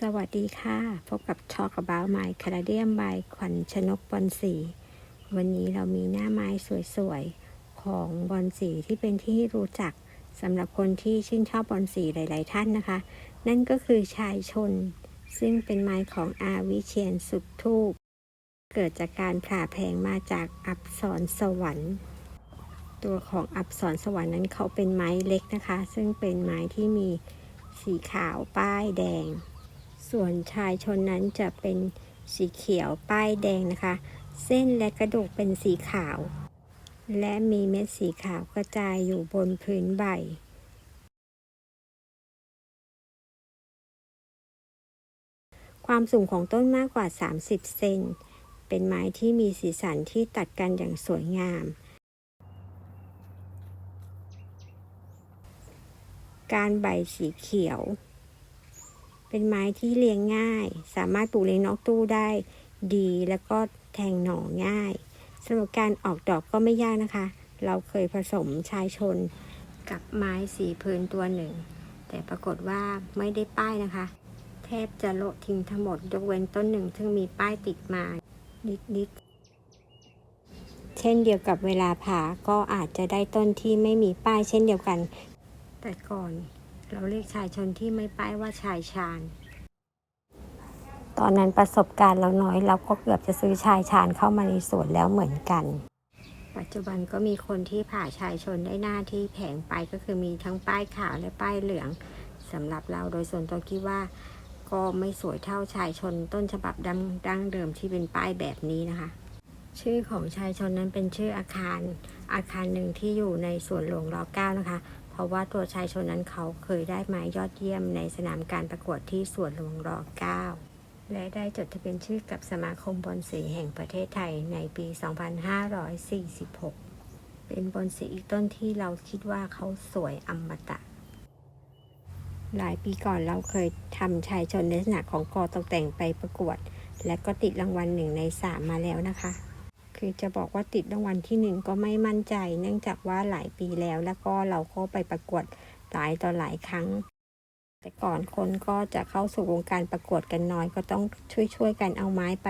สวัสดีค่ะ พบกับ Talk About My c a n a d i a n by ขวัญชนกบอลสีวันนี้เรามีหน้าไม้สวยๆ ของบอลสีที่เป็นที่รู้จักสำหรับคนที่ชื่นชอบบอลสีหลาย ๆ ท่านนะคะ นั่นก็คือชายชน ซึ่งเป็นไม้ของอาวิเชียนสุดทูปเกิดจากการผ่าแผงมาจากอับสรสวรรค์ ตัวของอับสรสวรรค์นั้นเขาเป็นไม้เล็กนะคะ ซึ่งเป็นไม้ที่มีสีขาวป้ายแดง ส่วนชายชนนั้นจะเป็นสีเขียวป้ายแดงนะคะ เส้นและกระดูกเป็นสีขาว และมีเม็ดสีขาวกระจายอยู่บนพื้นใบความสูงของต้นมากกว่า 30 เซน เป็นไม้ที่มีสีสันที่ตัดกันอย่างสวยงาม การใบสีเขียว เป็นไม้ที่เลี้ยงง่าย สามารถปลูกเลี้ยงนอกตู้ได้ดี แล้วก็แทงหน่อง่ายสำหรับการออกดอกก็ไม่ยากนะคะ เราเคยผสมชายชนกับไม้สีพื้นตัวหนึ่ง แต่ปรากฏว่าไม่ได้ป้ายนะคะ แทบจะโละทิ้งทั้งหมดยกเว้นต้นหนึ่ง ซึ่งมีป้ายติดมานิดๆ เช่นเดียวกับเวลาผ่าก็อาจจะได้ต้นที่ไม่มีป้ายเช่นเดียวกัน แต่ก่อน เราเรียกชายชนที่ไม่ป้ายว่าชายชาญ ตอนนั้นประสบการณ์เราน้อยเราก็เกือบจะซื้อชายชาญเข้ามาในสวนแล้วเหมือนกัน ปัจจุบันก็มีคนที่ผ่าชายชนได้หน้าที่แผงไปก็คือมีทั้งป้ายขาวและป้ายเหลืองสำหรับเราโดยส่วนตัวคิดว่าก็ไม่สวยเท่าชายชนต้นฉบับดั้งดั้งเดิมที่เป็นป้ายแบบนี้นะคะ ชื่อของชายชนนั้นเป็นชื่ออาคารอาคารหนึ่งที่อยู่ในสวนหลวงรอเก้านะคะ เพราะว่าตัวชายชนนั้นเขาเคยได้ไม้ยอดเยี่ยมในสนามการประกวดที่สวนหลวงรเก้าและได้จดทะเบียนชื่อกับสมาคมบอลสีแห่งประเทศไทยในปี 2546 เป็นบอลสีอีกต้นที่เราคิดว่าเขาสวยอมตะ หลายปีก่อนเราเคยทำชายชนในลักษณะของกอตกแต่งไปประกวด และก็ติดรางวัลหนึ่งในสามมาแล้วนะคะ คือจะบอกว่าติดรางวัลที่หนึ่งก็ไม่มั่นใจ เนื่องจากว่าหลายปีแล้วแล้วก็เราก็ไปประกวดหลายต่อหลายครั้ง แต่ก่อนคนก็จะเข้าสู่วงการประกวดกันน้อยก็ต้องช่วยๆกันเอาไม้ไป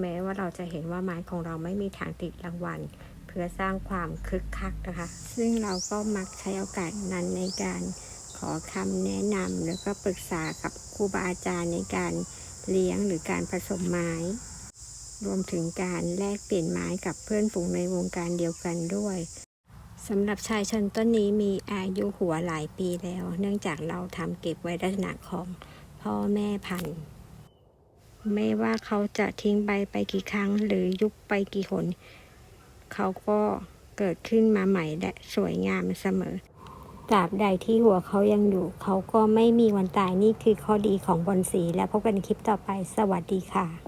แม้ว่าเราจะเห็นว่าไม้ของเราไม่มีทางติดรางวัลเพื่อสร้างความคึกคักนะคะ ซึ่งเราก็มักใช้โอกาสนั้นในการขอคำแนะนำแล้วก็ปรึกษากับครูบาอาจารย์ในการเลี้ยงหรือการผสมไม้ รวมถึงการแลกเปลี่ยนไม้กับเพื่อนฝูงในวงการเดียวกันด้วยสำหรับชายชนต้นนี้มีอายุหัวหลายปีแล้ว เนื่องจากเราทำเก็บไว้ลักษณะของพ่อแม่พันธุ์ ไม่ว่าเขาจะทิ้งใบไปกี่ครั้งหรือยุบไปกี่หน เขาก็เกิดขึ้นมาใหม่และสวยงามเสมอตราบใดที่หัวเขายังอยู่ เขาก็ไม่มีวันตายนี่คือข้อดีของบอลสี และพบกันคลิปต่อไปสวัสดีค่ะ